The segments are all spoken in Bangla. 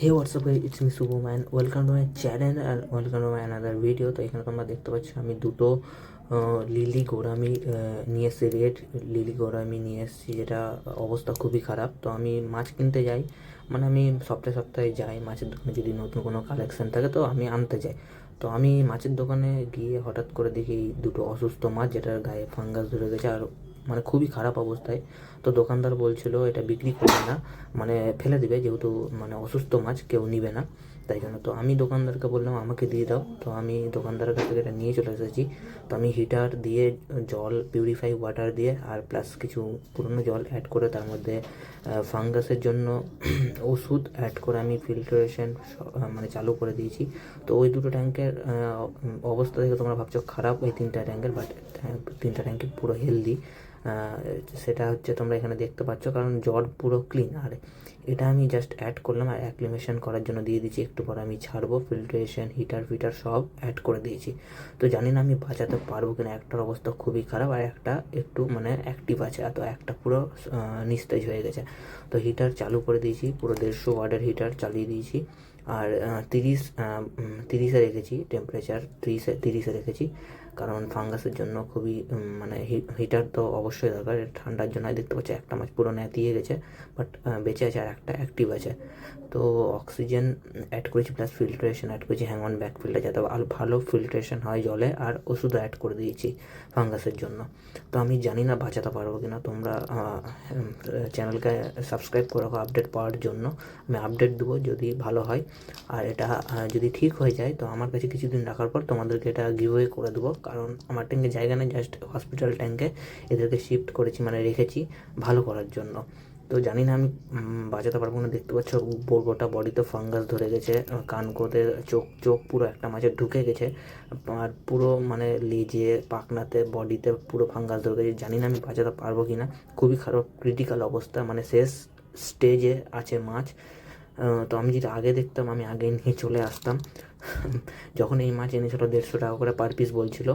Hey WhatsApp guys it's me superman welcome to my channel and welcome to my another video তো এখানে তোমরা দেখতে পাচ্ছ, আমি দুটো লিলি গোড়ামি নিয়ে এসেছি রেড লিলি গোড়ামি নিয়ে এসেছি, যেটা অবস্থা খুবই খারাপ। তো আমি মাছ কিনতে যাই মানে আমি সপ্তাহে সপ্তাহে যাই মাছের দোকানে, যদি নতুন কোনো কালেকশন থাকে, তো আমি আনতে যাই। তো আমি মাছের দোকানে গিয়ে হঠাৎ করে দেখি দুটো অসুস্থ মাছ, যেটার গায়ে ফাঙ্গাস ধরে গেছে, আর মানে খুবই খারাপ অবস্থায়। তো দোকানদার বলছিল, এটা বিক্রি করবে না মানে ফেলে দিবে, যেহেতু মানে অসুস্থ মাছ, কেউ নিবে না। তাই জন্য তো আমি দোকানদারকে বললাম, আমাকে দিয়ে দাও। তো আমি দোকানদারের কাছ থেকে এটা নিয়ে চলে এসেছি। তো আমি হিটার দিয়ে, জল পিউরিফাই ওয়াটার দিয়ে, আর প্লাস কিছু পুরনো জল অ্যাড করে তার মধ্যে ফাঙ্গাসের জন্য ওষুধ অ্যাড করে আমি ফিল্টারেশন মানে চালু করে দিয়েছি। তো ওই দুটো ট্যাঙ্কের অবস্থা দেখে তোমরা ভাবছ খারাপ ওই তিনটা ট্যাঙ্কের বাট তিনটা ট্যাঙ্কের পুরো হেলদি সেটা হচ্ছে তোমরা এখানে দেখতে পাচ্ছ, কারণ জল পুরো ক্লিন আর এটা আমি জাস্ট অ্যাড করলাম আর অ্যাক্লিমেশন করার জন্য দিয়ে দিয়েছি একটু পর আমি ছাড়বো ফিল্ট্রেশন হিটার ফিটার সব অ্যাড করে দিয়েছি। তো জানি না আমি বাঁচাতে পারব কিনা, একটার অবস্থা খুবই খারাপ আর একটা একটু মানে অ্যাক্টিভ আছে তো একটা পুরো নিস্তেজ হয়ে গেছে। তো হিটার চালু করে দিয়েছি, পুরো দেড়শো ওয়ার্ডের হিটার চালিয়ে দিয়েছি। আর তিরিশ তিরিশে রেখেছি টেম্পারেচার তিরিশে তিরিশে রেখেছি। কারণ ফাঙ্গাসের জন্য খুবই মানে হিটার তো অবশ্যই দরকার। ঠান্ডার জন্য দেখতে পাচ্ছি একটা মাছ পুরো নেতিয়ে গেছে বাট বেঁচে আছে আর একটা অ্যাক্টিভ আছে। তো অক্সিজেন অ্যাড করেছি প্লাস ফিল্ট্রেশন অ্যাড করেছি হ্যাং অন ব্যাক ফিল্টার যাতে ভালো ভালো ফিল্ট্রেশন হয় জলে, আর ওষুধও অ্যাড করে দিয়েছি ফাঙ্গাসের জন্য। তো আমি জানি না বাঁচাতে পারব কিনা, তোমরা চ্যানেলকে সাবস্ক্রাইব করে রাখো আপডেট পাওয়ার জন্য। আমি আপডেট দেবো যদি ভালো হয়। আর এটা যদি ঠিক হয়ে যায়, তো আমার কাছে কিছুদিন রাখার পর তোমাদেরকে এটা গিভওয়ে করে দেবো। কারণ আমার ট্যাঙ্কে জায়গা নেই জাস্ট হসপিটাল ট্যাঙ্কে এদেরকে শিফট করেছি মানে রেখেছি ভালো করার জন্য। তো জানি না আমি বাঁচাতে পারব না দেখতে পাচ্ছ গোটা বডিতে ফাঙ্গাস ধরে গেছে আহ, কান কোতে চোখ চোখ পুরো একটা মাছের ঢুকে গেছে আর পুরো মানে লেজে পাখনাতে বডিতে পুরো ফাঙ্গাস ধরে গেছে জানি না আমি বাঁচাতে পারব কি না খুবই খারাপ ক্রিটিক্যাল অবস্থা মানে শেষ স্টেজে আছে মাছ। তো আমি যেটা আগে দেখতাম আমি আগে নিয়ে চলে আসতাম। যখন এই মাছ এনেছিল দেড়শো টাকা করে পার পিস বলছিল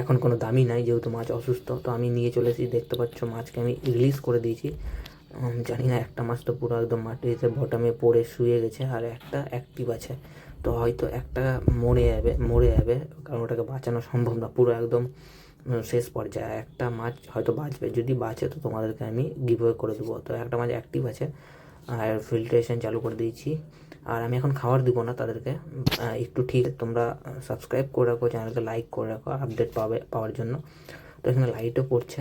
এখন কোনো দামই নাই যেহেতু মাছ অসুস্থ, তো আমি নিয়ে চলে এসেছি। দেখতে পাচ্ছ মাছকে আমি রিলিজ করে দিয়েছি। জানি না, একটা মাছ তো পুরো একদম মাটিতে বটমে পড়ে শুয়ে গেছে, আর একটা অ্যাক্টিভ আছে। তো হয়তো একটা মরে যাবে মরে যাবে, কারণ ওটাকে বাঁচানো সম্ভব না, পুরো একদম শেষ পর্যায়ে। একটা মাছ হয়তো বাঁচবে, যদি বাঁচে তো তোমাদেরকে আমি গিভওয়ে করে দেবো। তো একটা মাছ অ্যাক্টিভ আছে আর ফিল্ট্রেশন চালু করে দিয়েছি। আর আমি এখন খাবার দিব না তাদেরকে। একটু ঠিক তোমরা সাবস্ক্রাইব করে রাখো চ্যানেলকে লাইক করে রাখো আপডেট পাবে, পাওয়ার জন্য। তো এখানে লাইটও পড়ছে।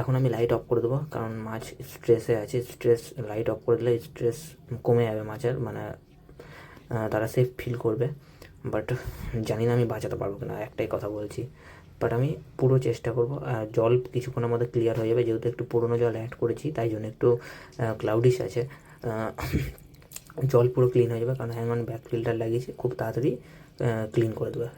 এখন আমি লাইট অফ করে দেবো, কারণ মাছ স্ট্রেসে আছে। স্ট্রেস লাইট অফ করে দিলে স্ট্রেস কমে যাবে মাছের মানে তারা সেফ ফিল করবে। বাট জানি না আমি বাঁচাতে পারব কিনা, একটাই কথা বলছি। বাট আমি পুরো চেষ্টা করব জল কিছুক্ষণের মধ্যে ক্লিয়ার হয়ে যাবে। যেহেতু একটু পুরনো জল অ্যাড করেছি, তাই জন্য একটু ক্লাউডিশ আছে। জল পুরো ক্লিন হয়ে যাবে, কারণ হ্যাঙ্গন ব্যাক ফিল্টার লাগিয়েছে, খুব তাড়াতাড়ি ক্লিন করে দেবে।